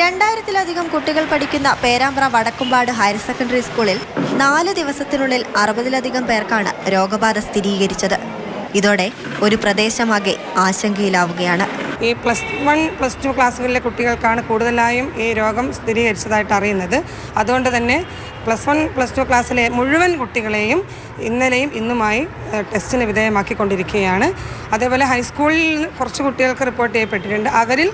രണ്ടായിരത്തിലധികം കുട്ടികൾ പഠിക്കുന്ന പേരാമ്പ്ര വടക്കുംപാട് ഹയർ സെക്കൻഡറി സ്കൂളിൽ നാല് ദിവസത്തിനുള്ളിൽ അറുപതിലധികം പേർക്കാണ് രോഗബാധ സ്ഥിരീകരിച്ചത്. ഇതോടെ ഒരു പ്രദേശമാകെ ആശങ്കയിലാവുകയാണ്. ഈ പ്ലസ് വൺ പ്ലസ് ടു ക്ലാസ്സുകളിലെ കുട്ടികൾക്കാണ് കൂടുതലായും ഈ രോഗം സ്ഥിരീകരിച്ചതായിട്ട് അറിയുന്നത്. അതുകൊണ്ട് തന്നെ പ്ലസ് വൺ പ്ലസ് ടു ക്ലാസ്സിലെ മുഴുവൻ കുട്ടികളെയും ഇന്നലെയും ഇന്നുമായി ടെസ്റ്റിന് വിധേയമാക്കിക്കൊണ്ടിരിക്കുകയാണ്. അതേപോലെ ഹൈസ്കൂളിൽ കുറച്ച് കുട്ടികൾക്ക് റിപ്പോർട്ട് ചെയ്യപ്പെട്ടിട്ടുണ്ട്. അവരിൽ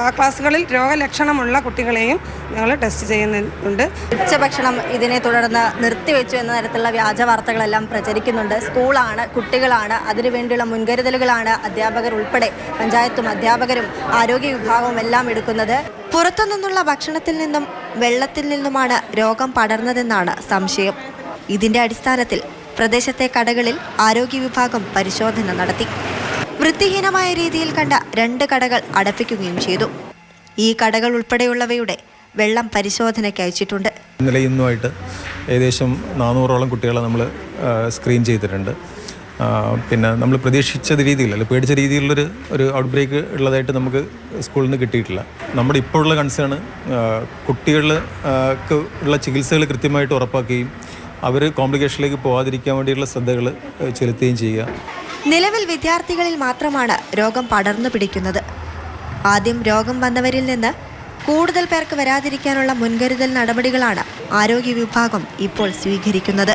ആ ക്ലാസ്സുകളിൽ രോഗലക്ഷണമുള്ള കുട്ടികളെയും ഞങ്ങൾ ടെസ്റ്റ് ചെയ്യുന്നുണ്ട്. ഉച്ചഭക്ഷണം ഇതിനെ തുടർന്ന് നിർത്തിവെച്ചു എന്ന തരത്തിലുള്ള വ്യാജ വാർത്തകളെല്ലാം പ്രചരിക്കുന്നുണ്ട്. സ്കൂളാണ് കുട്ടികളാണ് അതിനുവേണ്ടിയുള്ള മുൻകരുതലുകളാണ് അധ്യാപകർ ഉൾപ്പെടെ പഞ്ചായത്തും അധ്യാപകരും ആരോഗ്യ വിഭാഗവും എല്ലാം എടുക്കുന്നത് പുറത്തുനിന്നുള്ള ഭക്ഷണത്തിൽ നിന്നും വെള്ളത്തിൽ നിന്നുമാണ് രോഗം പടർന്നതെന്നാണ് സംശയം. ഇതിന്റെ അടിസ്ഥാനത്തിൽ പ്രദേശത്തെ കടകളിൽ ആരോഗ്യ വിഭാഗം പരിശോധന നടത്തി. വൃത്തിഹീനമായ രീതിയിൽ കണ്ട രണ്ട് കടകൾ അടപ്പിക്കുകയും ചെയ്തു. ഈ കടകൾ ഉൾപ്പെടെയുള്ളവയുടെ വെള്ളം പരിശോധനയ്ക്ക് അയച്ചിട്ടുണ്ട്. ഇന്നലെ ഇന്നുമായിട്ട് ഏകദേശം നാനൂറോളം കുട്ടികളെ നമ്മൾ സ്ക്രീൻ ചെയ്തിട്ടുണ്ട്. പിന്നെ നമ്മൾ പ്രതീക്ഷിച്ച രീതിയിൽ അല്ലെങ്കിൽ പേടിച്ച രീതിയിലുള്ളൊരു ഒരു ഔട്ട് ബ്രേക്ക് ഉള്ളതായിട്ട് നമുക്ക് സ്കൂളിൽ നിന്ന് കിട്ടിയിട്ടില്ല. നമ്മുടെ ഇപ്പോഴുള്ള കൺസേൺ കുട്ടികൾക്ക് ഉള്ള ചികിത്സകൾ കൃത്യമായിട്ട് ഉറപ്പാക്കുകയും അവർ കോംപ്ലിക്കേഷനിലേക്ക് പോകാതിരിക്കാൻ വേണ്ടിയുള്ള ശ്രദ്ധകൾ ചെലുത്തുകയും ചെയ്യുക. നിലവിൽ വിദ്യാർത്ഥികളിൽ മാത്രമാണ് രോഗം പടർന്നു പിടിക്കുന്നത്. ആദ്യം രോഗം വന്നവരിൽ നിന്ന് കൂടുതൽ പേർക്ക് വരാതിരിക്കാനുള്ള മുൻകരുതൽ നടപടികളാണ് ആരോഗ്യ വിഭാഗം ഇപ്പോൾ സ്വീകരിക്കുന്നത്.